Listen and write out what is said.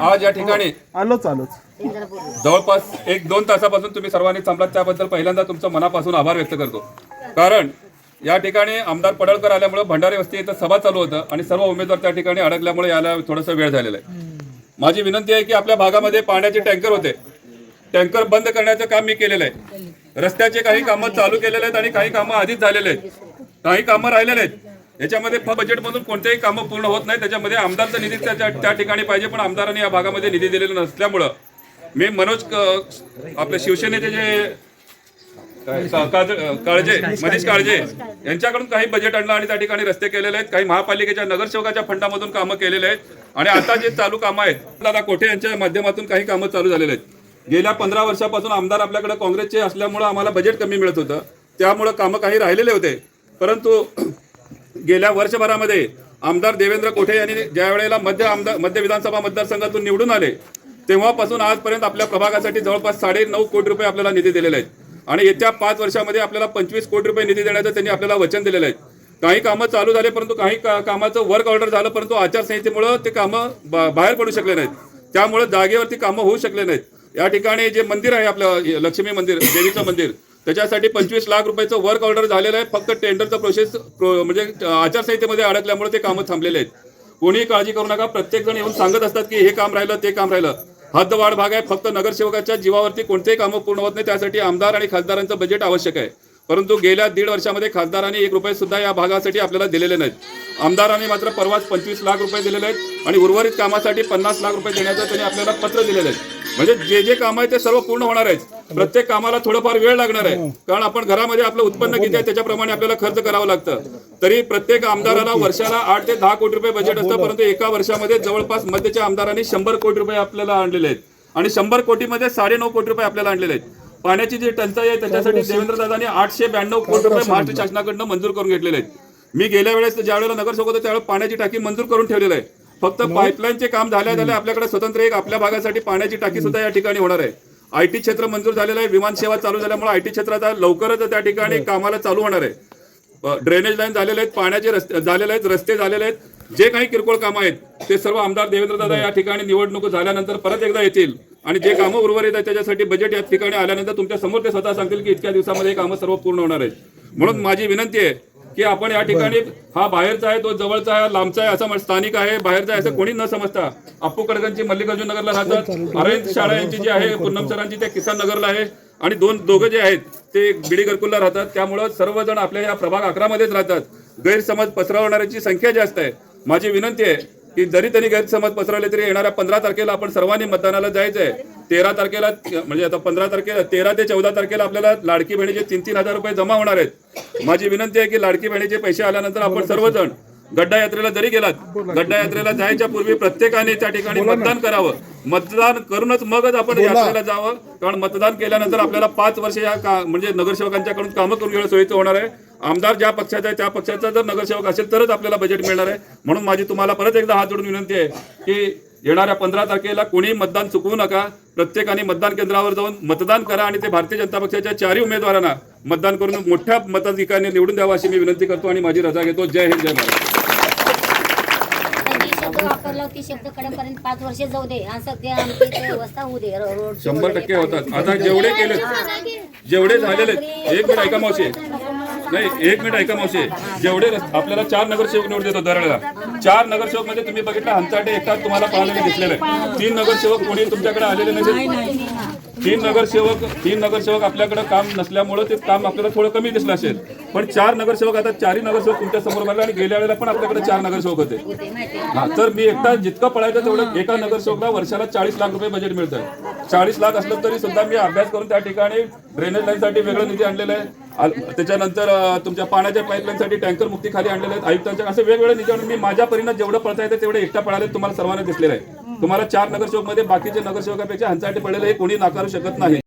आज या ठिकाणी आलोच आलोच. जवळपास एक दोन तासापासून तुम्ही सर्वांनी थांबलात त्याबद्दल पहिल्यांदा तुमचं मनापासून आभार व्यक्त करतो. कारण या ठिकाणी आमदार पडळकर आल्यामुळे भंडारी वस्ती इथं सभा चालू होतं आणि सर्व उमेदवार त्या ठिकाणी अडकल्यामुळे याला थोडासा वेळ झालेला आहे. माझी विनंती आहे की आपल्या भागामध्ये पाण्याचे टँकर होते. टँकर बंद करण्याचं काम मी केलेलं आहे. रस्त्याचे काही कामं चालू केलेले आहेत आणि काही कामं आधीच झालेले आहेत. काही कामं राहिलेले आहेत. याच्यामध्ये फ बजेटमधून कोणतेही कामं पूर्ण होत नाही त्याच्यामध्ये आमदारचा निधी त्या ठिकाणी पाहिजे पण आमदारांनी या भागामध्ये निधी दिलेला नसल्यामुळं. मी मनोज आपल्या आपले शिवसेनेचे जे काळजे मनीष काळजे यांच्याकडून काही बजेट आणलं आणि त्या ठिकाणी रस्ते केलेले आहेत. काही महापालिकेच्या नगरसेवकाच्या फंडामधून कामं केलेले आहेत. आणि आता जे चालू कामं आहेत दादा कोठे यांच्या माध्यमातून काही कामं चालू झालेले आहेत? गेल्या पंधरा वर्षापासून आमदार आपल्याकडे काँग्रेसचे असल्यामुळं आम्हाला बजेट कमी मिळत होतं. त्यामुळं कामं काही राहिलेले होते. परंतु गेल्या वर्षभरामध्ये आमदार देवेंद्र कोठे यांनी ज्या वेळेला मध्य आमदार मध्य विधानसभा मतदारसंघातून निवडून आले तेव्हापासून आजपर्यंत आपल्या प्रभागासाठी जवळपास साडे नऊ कोटी रुपये आपल्याला निधी दिलेले आहेत. आणि येत्या पाच वर्षामध्ये आपल्याला पंचवीस कोटी रुपये निधी देण्याचं त्यांनी आपल्याला वचन दिलेलं आहे. काही कामं चालू झाले परंतु काही का- कामाचं वर्क ऑर्डर झालं परंतु आचारसंहितेमुळं ते कामं बा- बाहेर पडू शकले नाहीत. त्यामुळे जागेवरती कामं होऊ शकले नाहीत. या ठिकाणी जे मंदिर आहे आपलं लक्ष्मी मंदिर देवीचं मंदिर त्याच्यासाठी पंचवीस लाख रुपयाचं वर्क ऑर्डर झालेलं आहे. फक्त टेंडरचं प्रोसेस म्हणजे आचारसंहितेमध्ये अडकल्यामुळे ते कामं थांबलेले आहेत. कोणीही काळजी करू नका. प्रत्येक जण येऊन सांगत असतात की हे काम राहिलं ते काम राहिलं. हद्दवाढ भाग आहे. फक्त नगरसेवकाच्या जीवावरती कोणतेही कामं पूर्ण होत नाही. त्यासाठी आमदार आणि खासदारांचं बजेट आवश्यक आहे. परंतु गेल्या दीड वर्षामध्ये खासदारांनी एक रुपये सुद्धा या भागासाठी आपल्याला दिलेले नाहीत. आमदारांनी मात्र परवाच पंचवीस लाख रुपये दिलेले आहेत आणि उर्वरित कामासाठी पन्नास लाख रुपये देण्याचं त्यांनी आपल्याला पत्र दिलेलं आहे. म्हणजे जे जे काम आहे ते सर्व पूर्ण होणार आहेत. प्रत्येक कामाला थोडंफार वेळ लागणार आहे. कारण आपण घरामध्ये आपलं उत्पन्न किती आहे त्याच्याप्रमाणे आपल्याला खर्च करावं लागतं. तरी प्रत्येक आमदाराला वर्षाला आठ ते दहा कोटी रुपये बजेट असतं परंतु एका वर्षामध्ये जवळपास मध्यच्या आमदारांनी शंभर कोटी रुपये आपल्याला आणलेले आहेत. आणि शंभर कोटीमध्ये साडे नऊ कोटी रुपये आपल्याला आणलेले आहेत. पाण्याची जी टंचाई आहे त्याच्यासाठी देवेंद्रदादांनी आठशे ब्याण्णव कोटी रुपये महाराष्ट्र शासनाकडनं मंजूर करून घेतलेले आहेत. मी गेल्या वेळेस ज्या वेळेला नगरसेवक होतो त्यावेळेस पाण्याची टाकी मंजूर करून ठेवलेलं आहे. फक्त पाईपलाईनचे काम झाल्या झाल्या आपल्याकडे स्वतंत्र एक आपल्या भागासाठी पाण्याची टाकी सुद्धा या ठिकाणी होणार आहे. आय टी क्षेत्र मंजूर झालेलं आहे विमान सेवा चालू झाल्यामुळे आय टी क्षेत्रात लवकरच त्या ठिकाणी कामाला चालू होणार आहे. ड्रेनेज लाईन झालेले आहेत पाण्याचे रस्ते झालेले आहेत रस्ते झालेले आहेत. जे काही किरकोळ कामं आहेत ते सर्व आमदार देवेंद्र दादा या ठिकाणी निवडणूक झाल्यानंतर परत एकदा येतील. आणि जे कामं उर्वरित आहेत त्याच्यासाठी बजेट या ठिकाणी आल्यानंतर तुमच्यासमोर ते स्वतः सांगतील की इतक्या दिवसामध्ये कामं सर्व पूर्ण होणार आहेत. म्हणून माझी विनंती आहे की आपण या ठिकाणी हा बाहेरचा आहे तो जवळचा आहे लांबचा आहे असं स्थानिक आहे बाहेरचा आहे असं कोणी न समजता. अप्पू कडकनची मल्लिकार्जुन नगरला राहतात. अरविंद शाळा यांची जी आहे पूनम सरांची ते किसान नगरला आहे. आणि दोन दोघं जे आहेत ते बिडी घरकुलला राहतात. त्यामुळं सर्वजण आपल्या या प्रभाग अकरा मध्येच राहतात. गैरसमज पसरवणाऱ्याची संख्या जास्त आहे. माझी विनंती आहे की जरी त्यांनी गैरसमज पसरवले तरी येणाऱ्या पंधरा तारखेला आपण सर्वांनी मतदानाला जायचं आहे तेरा तारखेला म्हणजे आता पंधरा तारखेला तेरा ते चौदा तारखेला आपल्याला लाडकी बहिणीचे तीन तीन हजार रुपये जमा होणार आहेत. माझी विनंती आहे की लाडकी बहिणीचे पैसे आल्यानंतर आपण सर्वजण गड्डा यात्रेला जरी गेलात गड्डा यात्रेला जायच्या पूर्वी प्रत्येकाने त्या ठिकाणी मतदान करावं. मतदान करूनच मगच आपण यात्रेला जावं. कारण मतदान केल्यानंतर आपल्याला पाच वर्ष या का म्हणजे नगरसेवकांच्याकडून कामं करून घेणं सोयीचं होणार आहे. आमदार ज्या पक्षाचा आहे त्या पक्षाचा जर नगरसेवक असेल तरच आपल्याला बजेट मिळणार आहे. म्हणून माझी तुम्हाला परत एकदा हात जोडून विनंती आहे की येणाऱ्या पंधरा तारखेला कोणीही मतदान चुकवू नका. प्रत्येकाने मतदान केंद्रावर जाऊन मतदान करा आणि ते भारतीय जनता पक्षाच्या चारही उमेदवारांना मतदान करून मोठ्या मताधिकाऱ्यांनी निवडून द्यावं अशी मी विनंती करतो आणि माझी रजा घेतो. जय हिंद जय महाराज जी शब्द वापरला होती शब्द कडेपर्यंत पाच वर्ष जाऊ दे. असं ते आमची इथे व्यवस्था होऊ दे. रो- रोडची शंभर टक्के. होतात. आता जेवढे केले जेवढे झालेले एक मिनिट ऐका मावशी. नाही एक मिनिट ऐका मावशी. जेवढे आपल्याला चार नगरसेवक निवड देतो दरवेळेला चार नगरसेवकमध्ये तुम्ही बघितलं हंचाटे एकटाच तुम्हाला पाहायला दिसलेले आहे. तीन नगरसेवक कोणी तुमच्याकडे आलेले नसेल? तीन नगरसेवक तीन नगरसेवक आपल्याकडे काम नसल्यामुळे ते काम आपल्याला थोडं कमी दिसलं असेल. पण चार नगरसेवक आता चारही नगरसेवक तुमच्यासमोर मारले आणि गेल्या वेळेला पण आपल्याकडे चार नगरसेवक होते. हा तर मी एकटा जितकं पळायचं तेवढं एका नगरसेवकला वर्षाला चाळीस लाख रुपये बजेट मिळतं चाळीस लाख असलं तरी सुद्धा मी अभ्यास करून त्या ठिकाणी ड्रेनेज लाईनसाठी वेगळं निधी आणलेलं आहे. त्याच्यानंतर तुमच्या पाण्याच्या पाईपलाईनसाठी टँकर मुक्ती खाली आणलेले आहेत. आयुक्तांच्या असे वेगवेगळे निधी आणून मी माझ्या परीनं जेवढं पळता येतं तेवढे एकटा पळाले तुम्हाला सर्वांना दिसलेलं आहे. तुम्हाला चार नगरसेवकमध्ये बाकीचे नगरसेवकापेक्षा हंचाटी पडलेले हे कोणी नाकारू शकत नाही.